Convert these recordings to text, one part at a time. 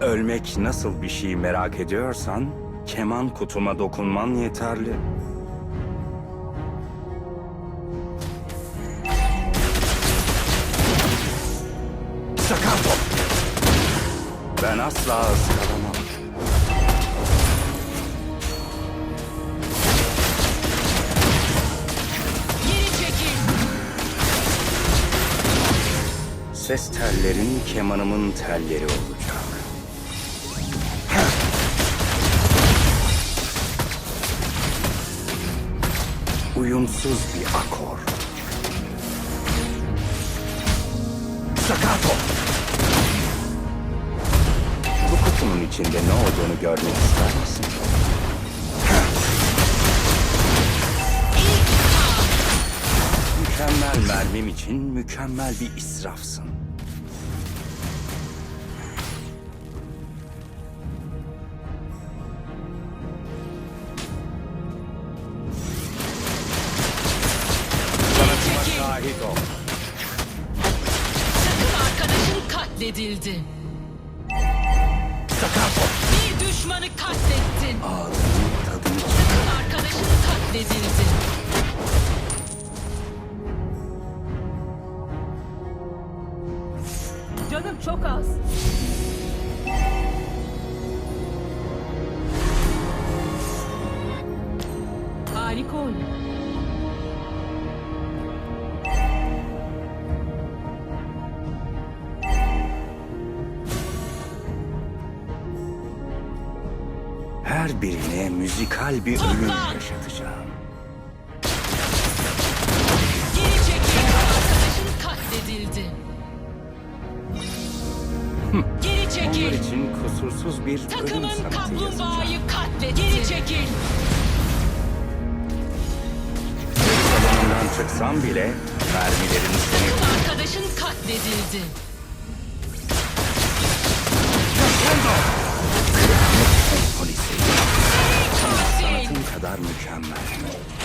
Ölmek nasıl bir şey merak ediyorsan, keman kutuma dokunman yeterli. Staccato! Ben asla ıskalamam. Geri çekil. Ses tellerin kemanımın telleri olacak. Uyumsuz bir akor. Staccato! Bu kutunun içinde ne olduğunu görmek ister misin? Mükemmel mermim için mükemmel bir israfsın. Ol. Takım arkadaşın katledildi. Staccato! Bir düşmanı katlettin. Ağzının tadını. Takım arkadaşın katledildi. Canım çok az. Harika oyun. Her birine müzikal bir ölüm yaşatacağım. Geri çekil. Arkadaşın katledildi. Geri Onlar çekil. için kusursuz bir ölüm Takımın sanatı yazacağım. kaplumbağayı katletti. Geri çekil. Salonundan çıksam bile mermilerin seni Takım arkadaşın katledildi. Kadar mükemmel.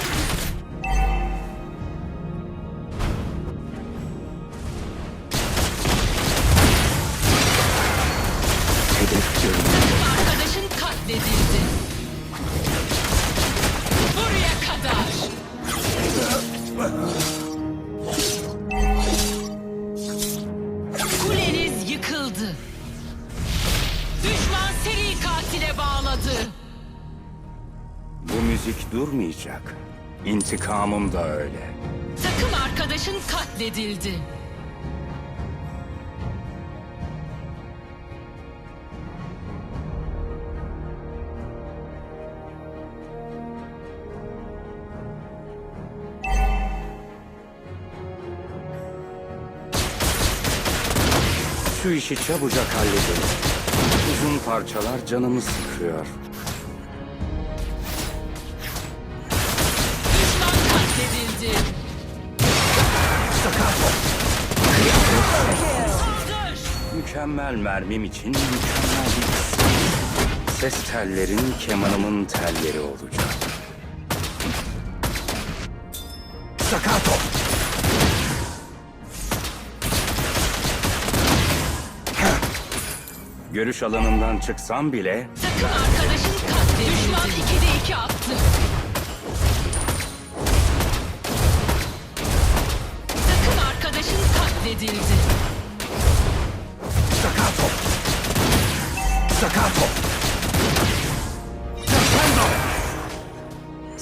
Bu müzik durmayacak. İntikamım da öyle. Takım arkadaşın katledildi. Şu işi çabucak halledelim. Uzun parçalar canımı sıkıyor. Mükemmel mermim için mükemmel bir. Ses tellerin kemanımın telleri olacak. Staccato! Görüş alanından çıksam bile Takım arkadaşın katledildi. Düşman 2'de 2 attı.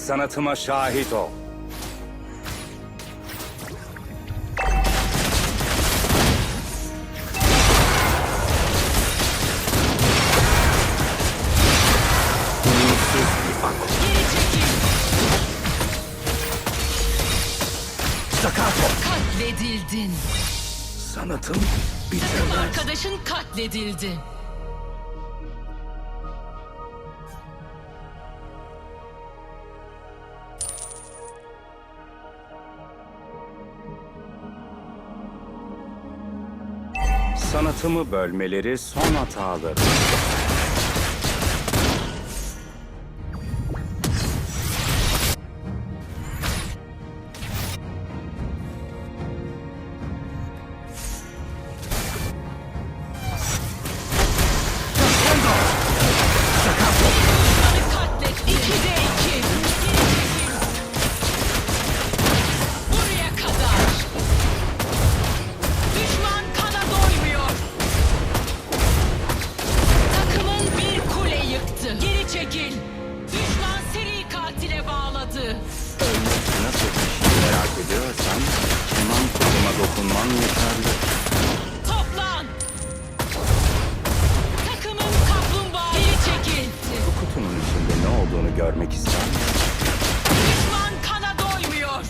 Sanatıma şahit ol. Katledildin. Sanatım Takım bitemez. arkadaşın katledildi. Sanatımı bölmeleri son hataları. çekil. Düşman seri katile bağladı. Ölmek nasıl merak ediyorsan keman kutuma dokunman yeterli. Toplan. Takımın kaplumbağayı çekil. Bu kutunun içinde ne olduğunu görmek ister Düşman kana doymuyor.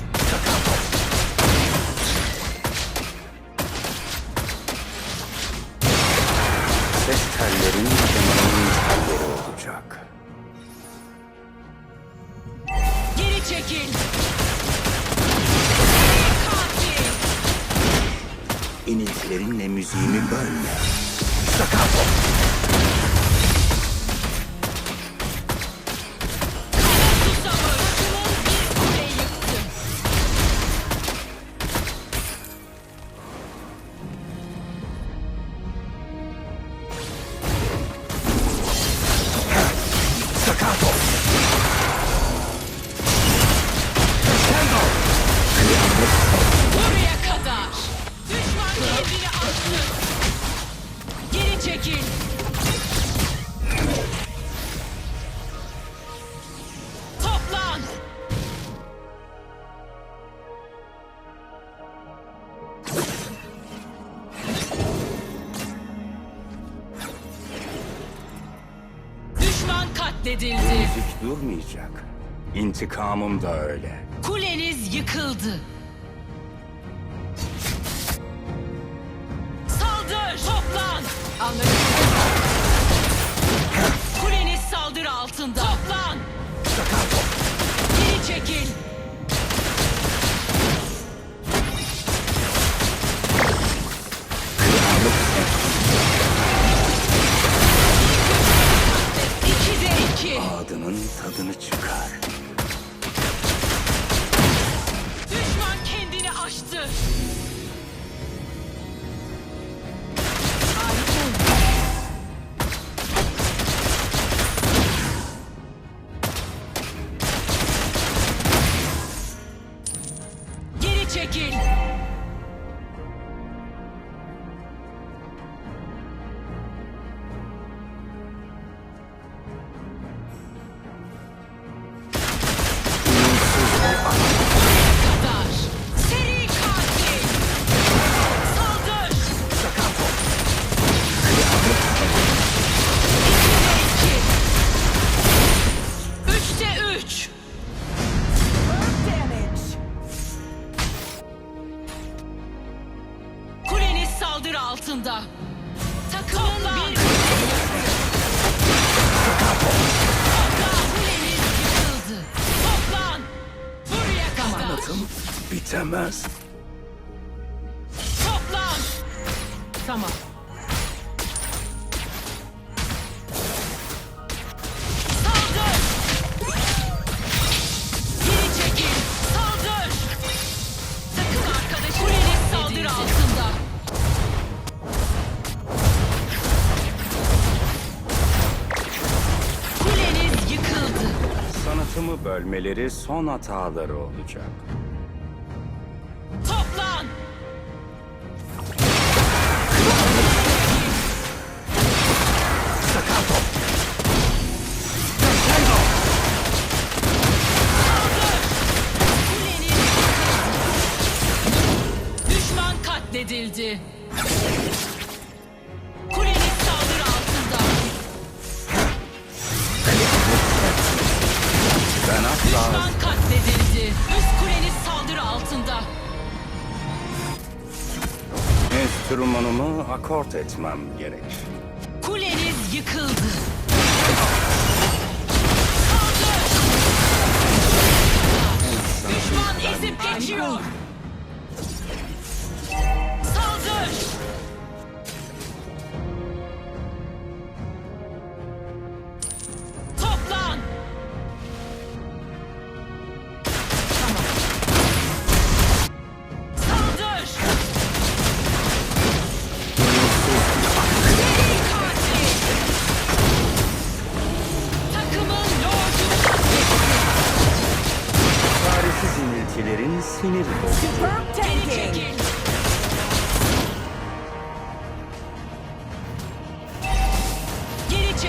Ses tellerin kemanın telleri olacak. Çekil. İniltilerinle müziğimi bölme. Staccato! Durmayacak. İntikamım da öyle. Kuleniz yıkıldı. Saldır! Toplan! Anlaşıldı. Kuleniz saldırı altında. Toplan! Geri çekil. Adının tadını çıkar. Saldırı altında. Takımın bir Toplan. Kuleniz yıkıldı. Toplan. Buraya kadar. Anlatım bitemez. Toplan. Tamam. Bölmeleri son hataları olacak. Enstrümanımı akort etmem gerek. Kuleniz yıkıldı. Saldır! Düşman ezip geçiyor.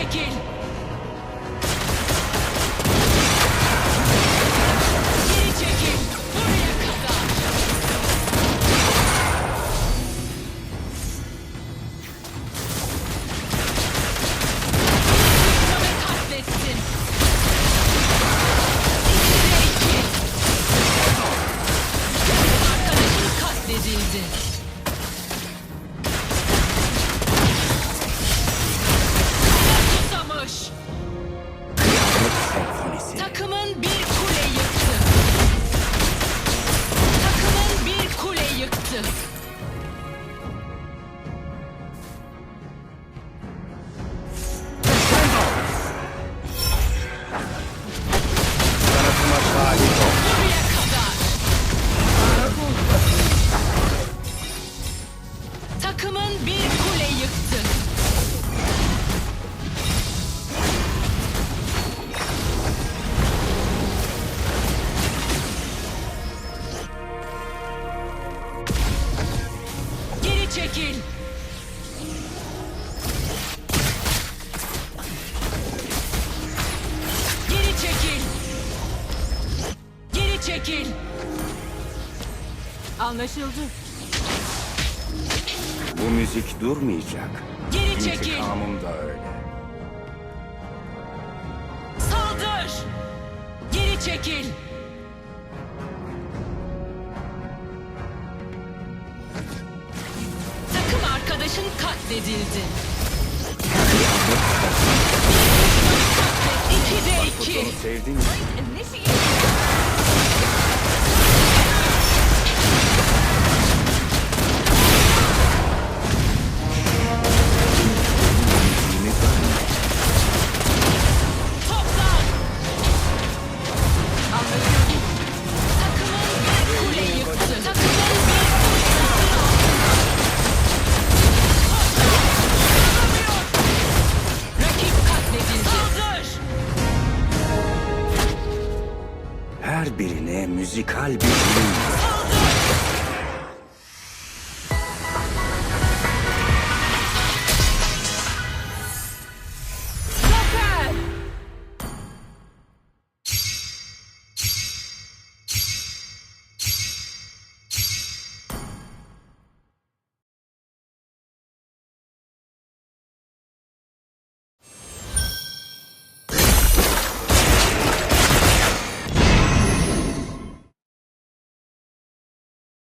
Take it. Anlaşıldı. Bu müzik durmayacak. Geri çekil. İntikamım da öyle. Saldır. Geri çekil. Takım arkadaşın katledildi. İki. Kutunu sevdin mi? Müzikal bir bilim ver.